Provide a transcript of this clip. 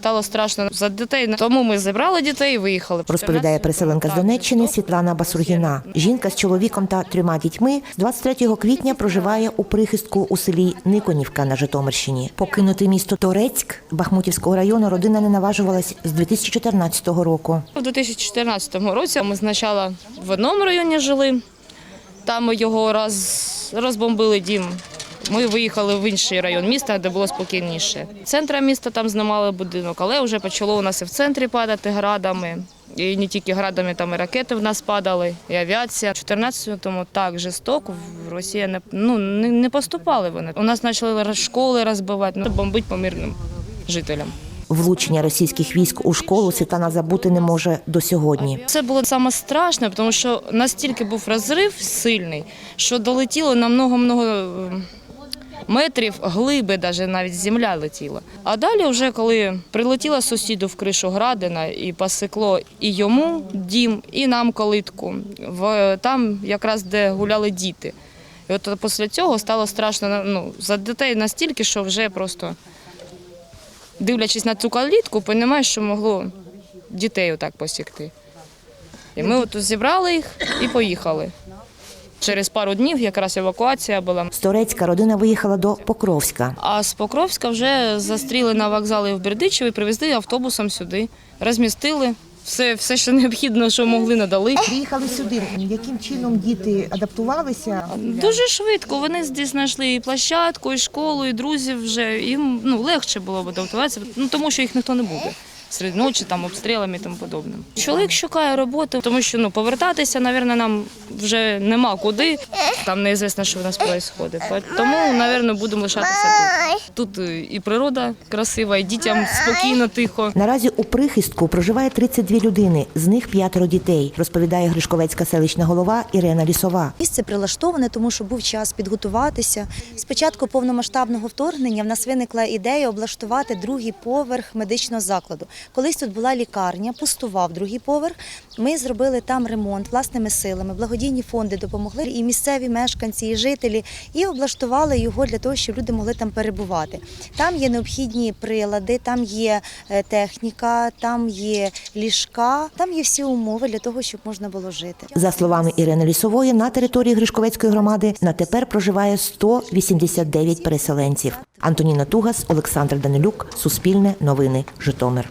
Стало страшно за дітей. Тому ми зібрали дітей і виїхали. Розповідає переселенка з Донеччини. Світлана Басургіна. Жінка з чоловіком та трьома дітьми з 23 квітня проживає у прихистку у селі Никонівка на Житомирщині. Покинути місто Торецьк Бахмутівського району родина не наважувалась з 2014 року. У 2014 році ми спочатку в одному районі жили, там його роз, розбомбили дім. Ми виїхали в інший район міста, де було спокійніше. Центра міста там знімали будинок, але вже почало у нас і в центрі падати градами. І не тільки градами, там і ракети в нас падали, і авіація. У 14-му так жорстоко в Росія не, ну, не, не поступали вони. У нас почали школи розбивати, ну, бомбити по мирним жителям. Влучення російських військ у школу Світлана забути не може до сьогодні. Це було саме страшне, тому що настільки був розрив сильний, що долетіло на много-много е, метрів глиби, навіть навіть земля летіла. А далі, вже коли прилетіла сусіду в кришу градина і посекло і йому дім, і нам калитку, в там якраз де гуляли діти. І от після цього стало страшно ну, за дітей настільки, що вже просто дивлячись на цю калітку, розумієш, що могло дітей отак посікти. І ми от зібрали їх і поїхали. Через пару днів якраз евакуація була. З Торецька родина виїхала до Покровська. А з Покровська вже застріли на вокзалі в Бердичеві, привезли автобусом сюди, розмістили. Все, все, що необхідно, що могли, надали. Приїхали сюди. Яким чином діти адаптувалися? Дуже швидко. Вони здесь знайшли і площадку, і школу, і друзів вже. Їм ну, легше було б адаптуватися, ну, тому що їх ніхто не буде. Серед ночі, там, обстрілами і тому подобне. Чоловік шукає роботу, тому що ну, повертатися, мабуть, нам вже нема куди. Там неізвісно, що в нас відбувається. Тому, мабуть, будемо лишатися тут. Тут е, і природа красива, і дітям спокійно, тихо. Наразі у прихистку проживає 32 людини, з них п'ятеро дітей, розповідає Гришковецька селищна голова Ірена Лісова. Місце прилаштоване, тому що був час підготуватися. Спочатку повномасштабного вторгнення в нас виникла ідея облаштувати другий поверх медичного закладу. Колись тут була лікарня, пустував другий поверх. Ми зробили там ремонт власними силами. Благодійні фонди допомогли і місцеві мешканці, і жителі, і облаштували його для того, щоб люди могли там перебувати. Там є необхідні прилади, там є е, техніка, там є ліжка, там є всі умови для того, щоб можна було жити. За словами Ірини Лісової, на території Гришковецької громади на тепер проживає 189 переселенців. Антоніна Тугас, Олександр Данилюк, Суспільне новини, Житомир.